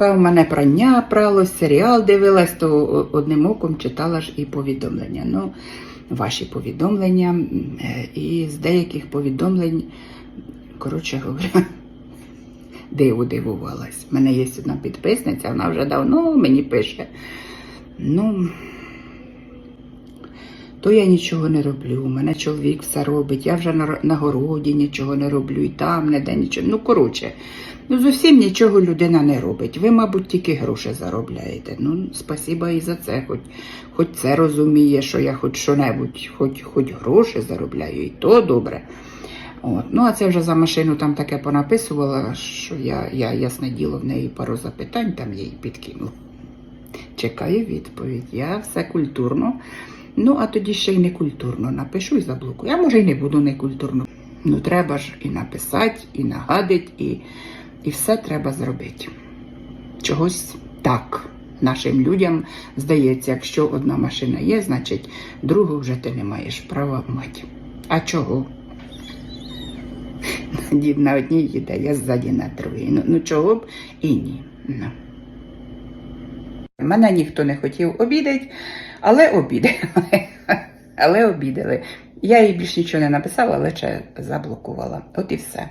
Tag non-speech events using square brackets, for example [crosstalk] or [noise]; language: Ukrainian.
поки в мене прання пралось, серіал дивилась, то одним оком читала ж і повідомлення. Ну, ваші повідомлення. е, І з деяких повідомлень, коротше говоря, [laughs] диву дивувалась. У мене є одна підписниця, вона вже давно мені пише. Ну, то я нічого не роблю. У мене чоловік все робить. Я вже на, на городі нічого не роблю, і там ніде нічого. Ну, коротше, ну зовсім нічого людина не робить. Ви, мабуть, тільки гроші заробляєте. Ну, спасіба і за це. Хоч, хоч це розуміє, що я хоч що-небудь, хоч, хоч гроші заробляю, і то добре. От. Ну, а це вже за машину там таке понаписувала, що я, я ясне діло, в неї пару запитань там їй підкинув. Чекаю відповідь. Я все культурно. Ну, а тоді ще й не культурно напишу і заблокую. Я може й не буду некультурно. Ну, треба ж і написати, і нагадати, і, і все треба зробити. Чогось так. Нашим людям здається, якщо одна машина є, значить другу вже ти не маєш права мати. А чого? [laughs] Дід на одній їде, я ззаді на другій. Ну, ну чого б і ні. Мене ніхто не хотів обідати, але обідали. [laughs] Але обідали. Я їй більш нічого не написала, лише заблокувала. От і все.